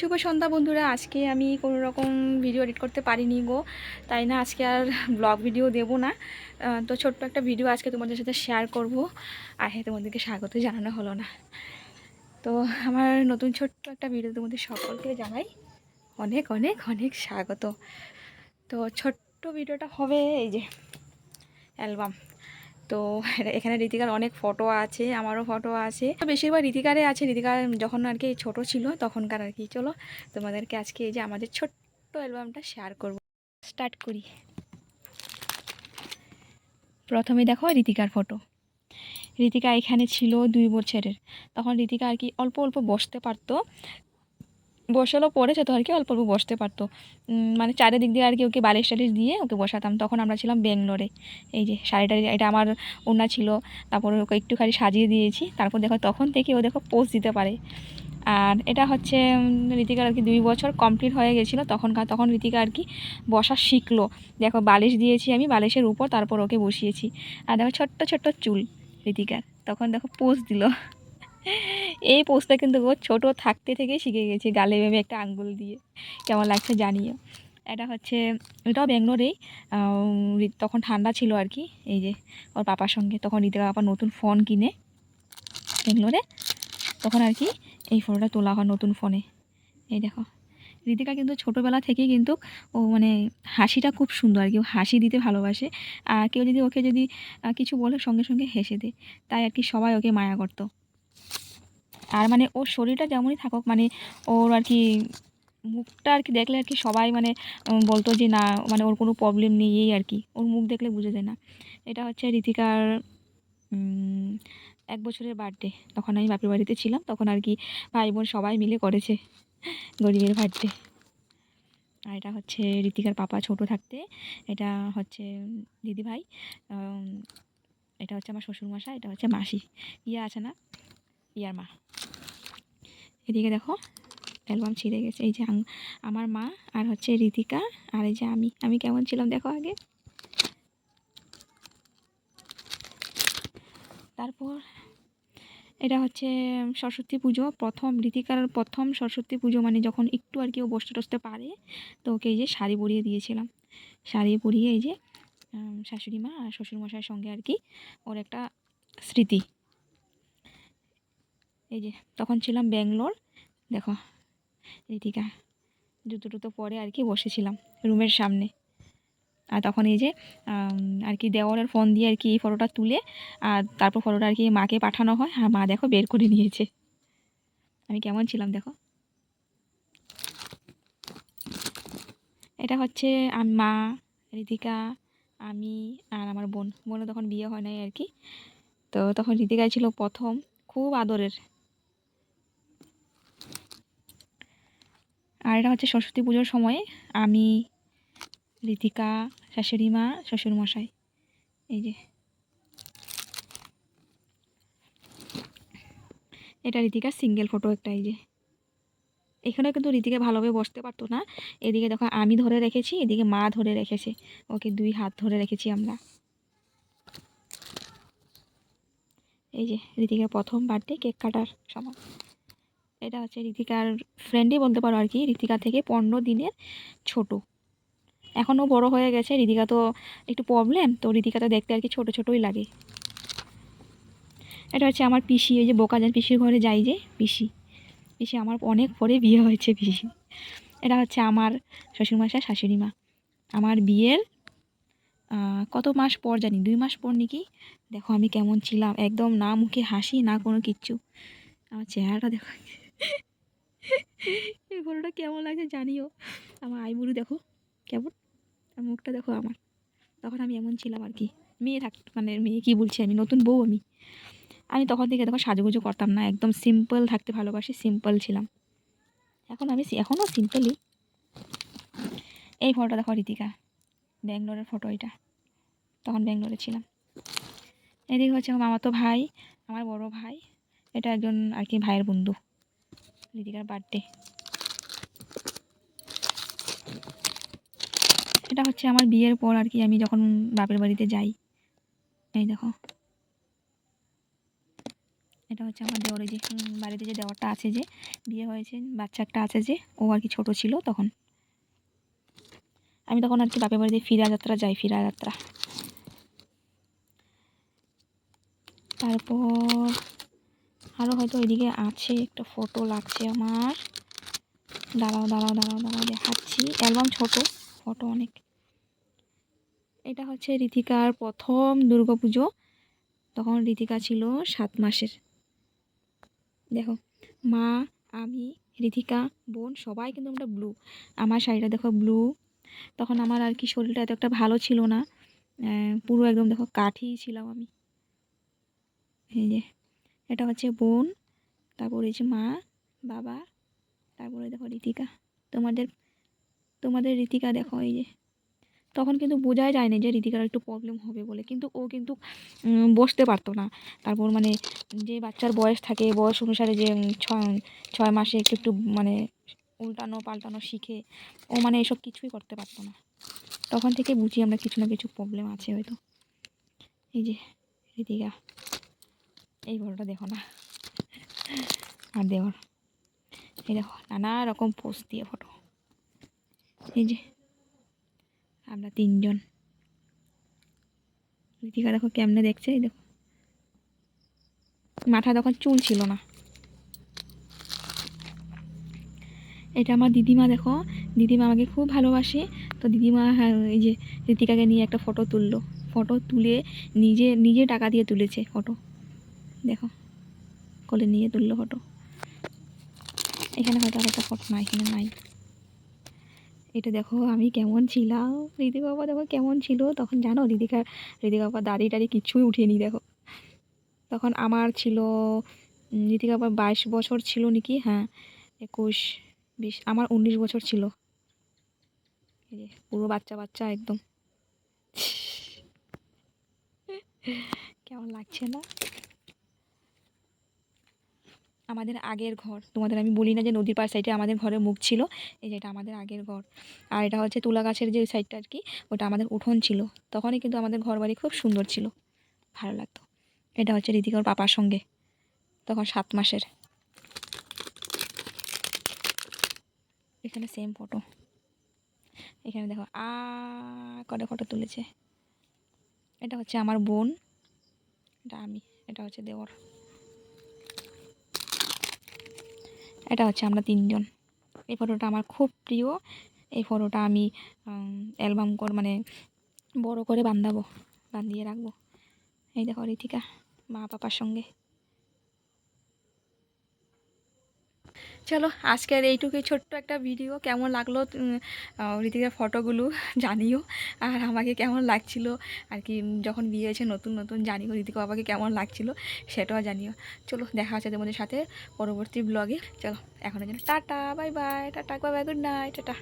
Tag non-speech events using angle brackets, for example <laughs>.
শুভ সন্ধ্যা বন্ধুরা। আজকে আমি কোনো রকম ভিডিও এডিট করতে পারিনি গো। তাই না, আজকে আর ব্লগ ভিডিও দেবো না। তো ছোট্ট একটা ভিডিও আজকে তোমাদের সাথে শেয়ার করব। আর হ্যাঁ তোমাদেরকে স্বাগত জানানো হলো না। তো আমার নতুন ছোট্ট একটা ভিডিও তোমাদের সকলকে জানাই। অনেক অনেক অনেক স্বাগত। তো ছোট্ট ভিডিওটা হবে এই যে অ্যালবাম তো <laughs> এখানে রীতিকার অনেক ফটো আছে, আমারও ফটো আছে। তো বেশিরভাগ রীতিকারে আছে, রীতিকার যখন আর কি ছোটো ছিল তখনকার আর কি। চলো তোমাদেরকে আজকে এই যে আমাদের ছোট্ট অ্যালবামটা শেয়ার করব। স্টার্ট করি। প্রথমে দেখো রীতিকার ফটো রীতিকা এখানে ছিল দুই বছরের। তখন রীতিকা আর কি অল্প অল্প বসতে পারতো। বসালো, পড়েছে তো আর কি, অল্প অল্প বসতে পারতো। মানে চারিদিক দিয়ে আর কি ওকে বালিশ টালিশ দিয়ে ওকে বসাতাম। তখন আমরা ছিলাম ব্যাঙ্গলোরে এই যে শাড়িটা এটা আমার ওনা ছিল। তারপর ওকে একটুখানি সাজিয়ে দিয়েছি। তারপর দেখো, তখন থেকে ও দেখো পোজ দিতে পারে। আর এটা হচ্ছে ঋতিকার আর কি দুই বছর কমপ্লিট হয়ে গেছিল। তখনকার, তখন ঋতিকা আর কি বসা শিখলো। দেখো, বালিশ দিয়েছি আমি, বালিশের উপর, তারপর ওকে বসিয়েছি। আর দেখো, ছোট্ট ছোট্ট চুল ঋতিকার তখন দেখো পোজ দিল। এই পোজটা কিন্তু ও ছোটো, থাকতে থেকেই শিখে গেছে গালে ভেবে একটা আঙ্গুল দিয়ে। কেমন লাগছে জানিও। এটা হচ্ছে, এটাও ব্যাঙ্গলোরেই তখন ঠান্ডা ছিল আর কি, এই যে ওর পাপার সঙ্গে। তখন ঋতিকা পাপা নতুন ফোন কিনে ব্যাঙ্গলোরে, তখন আর কি এই ফটোটা তোলা হয় নতুন ফোনে। এই দেখো ঋতিকা কিন্তু ছোটোবেলা থেকেই কিন্তু ও মানে হাসিটা খুব সুন্দর আর কি ও হাসি দিতে ভালোবাসে। আর কেউ যদি ওকে যদি কিছু বলে সঙ্গে সঙ্গে হেসে দেয়, তাই আর কি সবাই ওকে মায়া করতো। আর মানে ওর শরীরটা যেমনই থাকুক মানে ওর আর কি মুখটা আর কি দেখলে আর কি সবাই মানে বলতো যে না মানে ওর কোনো প্রবলেম নেই, এই আর কি। ওর মুখ দেখলে বুঝে যায় না। এটা হচ্ছে ঋতিকার এক বছরের বার্থডে তখন আমি বাপের বাড়িতে ছিলাম, তখন আর কি ভাই বোন সবাই মিলে করেছে গরিবের বার্থডে আর এটা হচ্ছে ঋতিকার পাপা ছোট থাকতে, এটা হচ্ছে দিদি ভাই এটা হচ্ছে আমার শ্বশুরমশাই, এটা হচ্ছে মাসি। ইয়ে আছে না? ইয়ার মা। এদিকে দেখো, অ্যালবাম ছিঁড়ে গেছে। এই যে আমার মা আর হচ্ছে ঋতিকা আর এই যে আমি। আমি কেমন ছিলাম দেখো আগে। তারপর এটা হচ্ছে সরস্বতী পুজো, প্রথম ঋতিকার প্রথম সরস্বতী পুজো মানে যখন একটু আর কি ও বসতে টসতে পারে, তো ওকে এই যে শাড়ি পরিয়ে দিয়েছিলাম। শাড়ি পরিয়ে এই যে শাশুড়ি মা আর শ্বশুরমশাইয়ের সঙ্গে আর কি, ওর একটা স্মৃতি। এই যে, তখন ছিলাম ব্যাঙ্গলোর। দেখো ঋতিকা জুতো টুতো পরে আর কি বসেছিলাম রুমের সামনে। আর তখন এই যে আর কি দেওয়ালের ফোন দিয়ে আর কি এই ফটোটা তুলে, আর তারপর ফটোটা আর কি মাকে পাঠানো হয়, আর মা দেখো বের করে নিয়েছে। আমি কেমন ছিলাম দেখো। এটা হচ্ছে আম- মা ঋতিকা আমি আর আমার বোন। বোনের তখন বিয়ে হয় নাই আর কি। তো তখন ঋতিকা ছিল প্রথম, খুব আদরের। আর এটা হচ্ছে সরস্বতী পুজোর সময় আমি ঋতিকা শাশুড়ি মা শ্বশুরমশাই এই যে। এটা ঋতিকার সিঙ্গেল ফটো একটা, এই যে। এখানে কিন্তু ঋতিকা ভালোভাবে বসতে পারতো না। এদিকে দেখো, আমি ধরে রেখেছি, এদিকে মা ধরে রেখেছে। ওকে দুই হাত ধরে রেখেছি আমরা। এই যে ঋতিকার প্রথম বার্থডে কেক কাটার সময়। এটা হচ্ছে ঋতিকার ফ্রেন্ডই বলতে পারো আর কি, ঋতিকা থেকে পনেরো দিনের ছোট। এখনও বড় হয়ে গেছে, ঋতিকা তো একটু প্রবলেম তো ঋতিকা তো দেখতে আর কি ছোটো ছোটোই লাগে। এটা হচ্ছে আমার পিসি, ওই যে বোকা বোকাজান পিসির ঘরে যাই যে, পিসি। পিসি আমার অনেক পরে বিয়ে হয়েছে পিসি। এটা হচ্ছে আমার শ্বশুরমশাই, শাশুড়ি মা। আমার বিয়ের কত মাস পর জানি, দুই মাস পর নাকি? দেখো আমি কেমন ছিলাম, একদম না মুখে হাসি, না কোনো কিচ্ছু। আমার চেহারাটা দেখো। এই ফটোটা কেমন লাগছে জানিও। আমার আইবুড়ি দেখো, কেমন? আর মুখটা দেখো আমার। তখন আমি এমন ছিলাম আর কি। মেয়ে থাক মানে মেয়ে কী বলছি আমি? নতুন বউ আমি। আমি তখন থেকে দেখো সাজুগুজু করতাম না, একদম সিম্পল থাকতে ভালোবাসি সিম্পল ছিলাম। এখন আমি এখনও সিম্পলই এই ফটোটা দেখো রীতিকা, ব্যাঙ্গালোরের ফটো এটা। তখন ব্যাঙ্গালোরে ছিলাম। এদিকে হচ্ছে আমার মামাতো ভাই, আমার বড় ভাই, এটা একজন আর কি ভাইয়ের বন্ধু। ঋতিকার বার্থডে এটা হচ্ছে আমার বিয়ের পর আর কি, আমি যখন বাপের বাড়িতে যাই। এই দেখো। এটা হচ্ছে আমার দেওয়ার যে বাড়িতে যে দেওয়ারটা আছে যে, বিয়ে হয়েছে, বাচ্চা একটা আছে যে, ও আর কি ছোটো ছিল তখন। আমি তখন আর কি বাপের বাড়িতে ফিরা যাত্রা যাই, ফিরা যাত্রা। তারপর আরও হয়তো ওইদিকে আছে একটা ফটো লাগছে আমার। দাঁড়াও দাঁড়াও দাঁড়াও দাঁড়াও, দেখাচ্ছি। অ্যালবাম ছোট ফটো অনেক। এটা হচ্ছে ঋতিকার প্রথম দুর্গাপুজো। তখন ঋতিকা ছিল সাত মাসের। দেখো, মা, আমি ঋতিকা বোন, সবাই কিন্তু আমরা ব্লু আমার শাড়িটা দেখো ব্লু তখন আমার আর কি শরীরটা এত একটা ভালো ছিল না। পুরো একদম দেখো কাঠি ছিলাম আমি। এই যে এটা হচ্ছে বোন, তারপর হচ্ছে মা, বাবা, তারপরে দেখো ঋতিকা তোমাদের তোমাদের ঋতিকা দেখো এই যে। তখন কিন্তু বোঝাই যায়নি যে ঋতিকার একটু প্রবলেম হবে বলে, কিন্তু ও কিন্তু বসতে পারতো না। তারপর মানে যে বাচ্চার বয়স থাকে, বয়স অনুসারে যে ছয় ছয় মাসে একটু একটু মানে উল্টানো পাল্টানো শিখে, ও মানে এসব কিছুই করতে পারতো না। তখন থেকে বুঝি আমরা কিছু না কিছু প্রবলেম আছে হয়তো। এই যে ঋতিকা এই ফটোটা দেখো না। আর দেওয়ার এই দেখো নানা রকম পোস্ট দিয়ে ফটো এই যে আমরা তিনজন। ঋতিকা দেখো কেমনে দেখছে এই দেখো। মাথায় তখন চুল ছিল না। এটা আমার দিদিমা দেখো। দিদিমা আমাকে খুব ভালোবাসে। তো দিদিমা হ্যাঁ, এই যে ঋতিকাকে নিয়ে একটা ফটো তুললো। ফটো তুলে নিজে নিজে টাকা দিয়ে তুলেছে ফটো দেখো, কোলে নিয়ে তুললো ফটো এখানে হয়তো আর একটা ফটো না এখানে নাই। এটা দেখো, আমি কেমন ছিলাম। ঋতিকা বাবা দেখো কেমন ছিল। তখন জানো ঋতিকা ঋতিকা বাবা দাড়ি টাড়ি কিছুই উঠেনি, দেখো। তখন আমার ছিল ঋতিকা বাবার বাইশ বছর ছিল নাকি? হ্যাঁ একুশ, বিশ, আমার উনিশ বছর ছিল। পুরো বাচ্চা বাচ্চা একদম। <laughs> কেমন লাগছে না? আমাদের আগের ঘর। তোমাদের আমি বলি না যে নদীর পার সাইডে আমাদের ঘরের মুখ ছিল, এই যে এটা আমাদের আগের ঘর। আর এটা হচ্ছে তুলা গাছের যে সাইডটা আর কি, ওটা আমাদের উঠোন ছিল। তখনই কিন্তু আমাদের ঘর বাড়ি খুব সুন্দর ছিল, ভালো লাগতো। এটা হচ্ছে ঋতিকার পাপার সঙ্গে, তখন সাত মাসের। এখানে সেম ফটো এখানে দেখো, আ করে ফটো তুলেছে? এটা হচ্ছে আমার বোন, এটা আমি, এটা হচ্ছে দেওর। এটা হচ্ছে আমরা তিনজন। এই ফটোটা আমার খুব প্রিয়। এই ফটোটা আমি অ্যালবাম কর মানে বড় করে বান্ধাবো বান্ধিয়ে রাখব। এই দেখো ঋতিকা মা পাপার সঙ্গে। চলো, আজকের এইটুকুই ছোট্ট একটা ভিডিও কেমন লাগল ঋতিকার ফটোগুলো <laughs> জানিও। আর আমাকে কেমন লাগছিল, আর কি যখন বিয়ে হয়েছে নতুন নতুন, জানিও ঋতিকা বাবাকে কেমন লাগছিল, সেটাও জানিও। চলো, দেখা হচ্ছে তোমাদের সাথে পরবর্তী ব্লগে চলো, এখন জন্য tata bye bye tata bye bye good night tata.